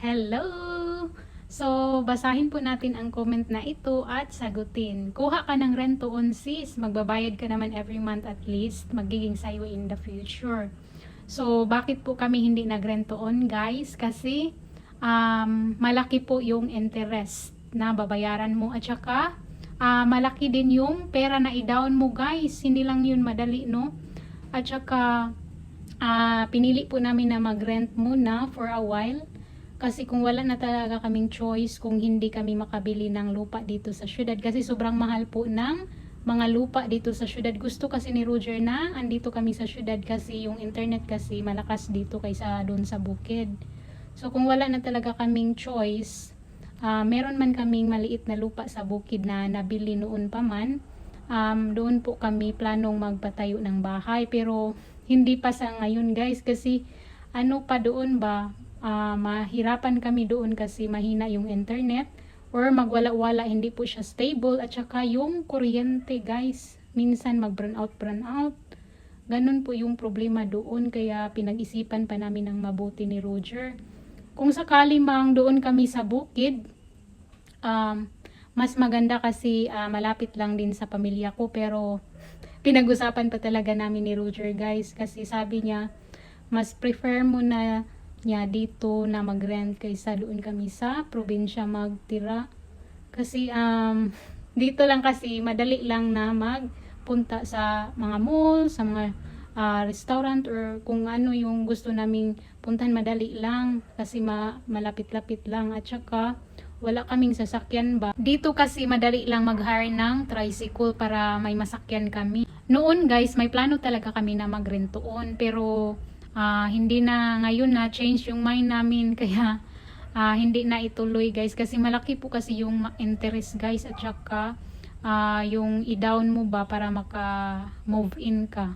Hello! So, basahin po natin ang comment na ito at sagutin. Kuha ka ng rent own sis. Magbabayad ka naman every month at least. Magiging sayo in the future. So, bakit po kami hindi nag-rent own guys? Kasi, um, malaki po yung interest na babayaran mo. At saka, ah, malaki din yung pera na i-down mo guys. Hindi lang yun madali, no? At saka, ah, pinili po namin na mag-rent muna for a while. Kasi kung wala na talaga kaming choice, kung hindi kami makabili ng lupa dito sa syudad. Kasi sobrang mahal po ng mga lupa dito sa syudad. Gusto kasi ni Roger na andito kami sa syudad kasi yung internet kasi malakas dito kaysa doon sa bukid. So kung wala na talaga kaming choice, ah, meron man kaming maliit na lupa sa bukid na nabili noon pa man, um, doon po kami planong magpatayo ng bahay. Pero hindi pa sa ngayon guys kasi ano pa doon ba, ah, mahirapan kami doon kasi mahina yung internet or magwala-wala hindi po siya stable at saka yung kuryente guys minsan mag burn out burn out ganun po yung problema doon kaya pinag-isipan pa namin ng mabuti ni Roger. Kung sakali mang doon kami sa bukid um, mas maganda kasi ah, malapit lang din sa pamilya ko pero pinag-usapan pa talaga namin ni Roger guys kasi sabi niya mas prefer mo na niya dito na mag-rent kaysa doon kami sa probinsya magtira kasi um, dito lang kasi madali lang na magpunta sa mga mall, sa mga ah, restaurant or kung ano yung gusto naming puntahan madali lang kasi ma- malapit-lapit lang at saka wala kaming sasakyan ba. Dito kasi madali lang mag-hire ng tricycle para may masakyan kami. Noon guys, may plano talaga kami na mag-rent doon pero ah, hindi na ngayon na change yung mind namin kaya ah, hindi na ituloy guys. Kasi malaki po kasi yung interest guys at saka ah, yung i-down mo ba para maka move in ka